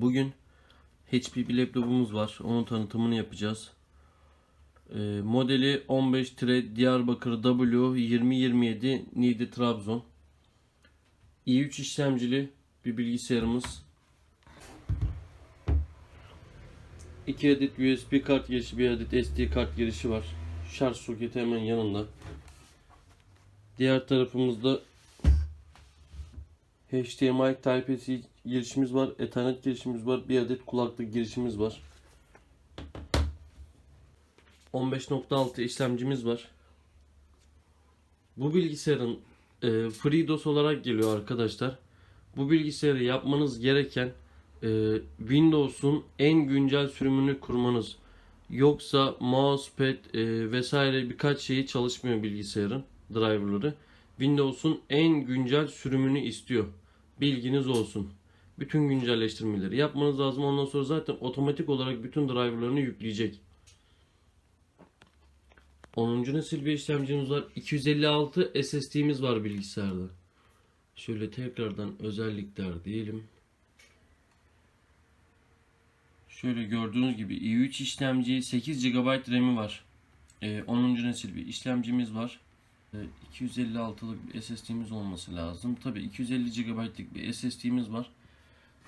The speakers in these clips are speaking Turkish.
Bugün HP bir laptopumuz var. Onun tanıtımını yapacağız. Ee, modeli 15-Diyarbakır W2027 Niğde Trabzon. i3 işlemcili bir bilgisayarımız. 2 adet USB kart girişi, 1 adet SD kart girişi var. Şarj soketi hemen yanında. Diğer tarafımızda HDMI Type-C girişimiz var. Ethernet girişimiz var. Bir adet kulaklık girişimiz var. 15.6 işlemcimiz var. Bu bilgisayarın e, FreeDOS olarak geliyor arkadaşlar. Bu bilgisayarı yapmanız gereken e, Windows'un en güncel sürümünü kurmanız. Yoksa mousepad e, vesaire birkaç şeyi çalışmıyor bilgisayarın driverları. Windows'un en güncel sürümünü istiyor. Bilginiz olsun. Bütün güncelleştirmeleri yapmanız lazım. Ondan sonra zaten otomatik olarak bütün driverlarını yükleyecek. 10. nesil bir işlemcimiz var. 256 SSD'miz var bilgisayarda. Şöyle tekrardan özellikler diyelim. Şöyle gördüğünüz gibi i3 işlemci 8 GB RAM'i var. Ee, 10. nesil bir işlemcimiz var. Ee, 256'lık bir SSD'miz olması lazım. Tabi 250 GB'lık bir SSD'miz var.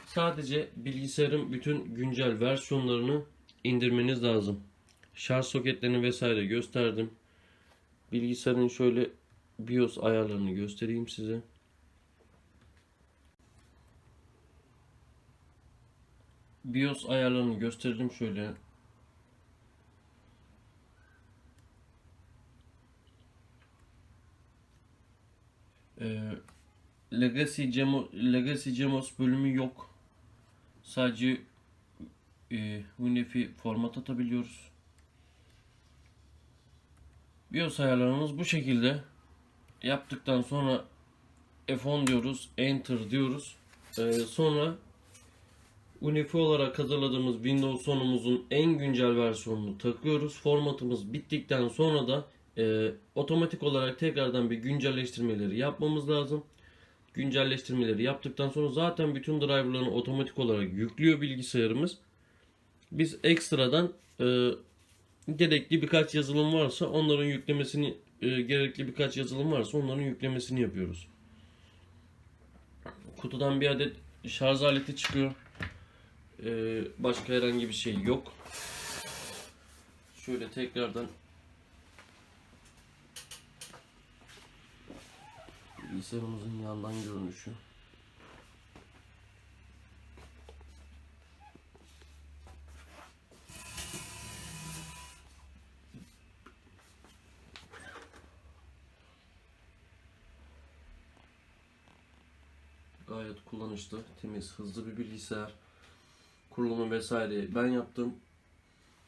Sadece bilgisayarın bütün güncel versiyonlarını indirmeniz lazım. Şarj soketlerini vesaire gösterdim. Bilgisayarın şöyle BIOS ayarlarını göstereyim size. BIOS ayarlarını gösterdim şöyle. Ee, Legacy Gemo, Legacy Gemos bölümü yok. Sadece e, UNIFI format atabiliyoruz. BIOS ayarlarımız bu şekilde. Yaptıktan sonra F10 diyoruz, Enter diyoruz. Ee, sonra UNIFI olarak hazırladığımız Windows 10'umuzun en güncel versiyonunu takıyoruz. Formatımız bittikten sonra da e, otomatik olarak tekrardan bir güncelleştirmeleri yapmamız lazım. Güncelleştirmeleri yaptıktan sonra zaten bütün driverlarını otomatik olarak yüklüyor bilgisayarımız. Biz ekstradan e, gerekli birkaç yazılım varsa onların yüklemesini e, gerekli birkaç yazılım varsa onların yüklemesini yapıyoruz. Kutudan bir adet şarj aleti çıkıyor. E, başka herhangi bir şey yok. Şöyle tekrardan bilgisayarımızın yandan görünüşü. Gayet kullanışlı, temiz, hızlı bir bilgisayar. Kurulumu vesaire ben yaptım.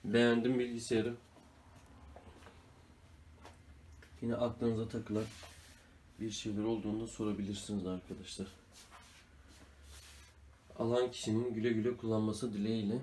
Beğendim bilgisayarı. Yine aklınıza takılan bir şeyler olduğunda sorabilirsiniz arkadaşlar. Alan kişinin güle güle kullanması dileğiyle.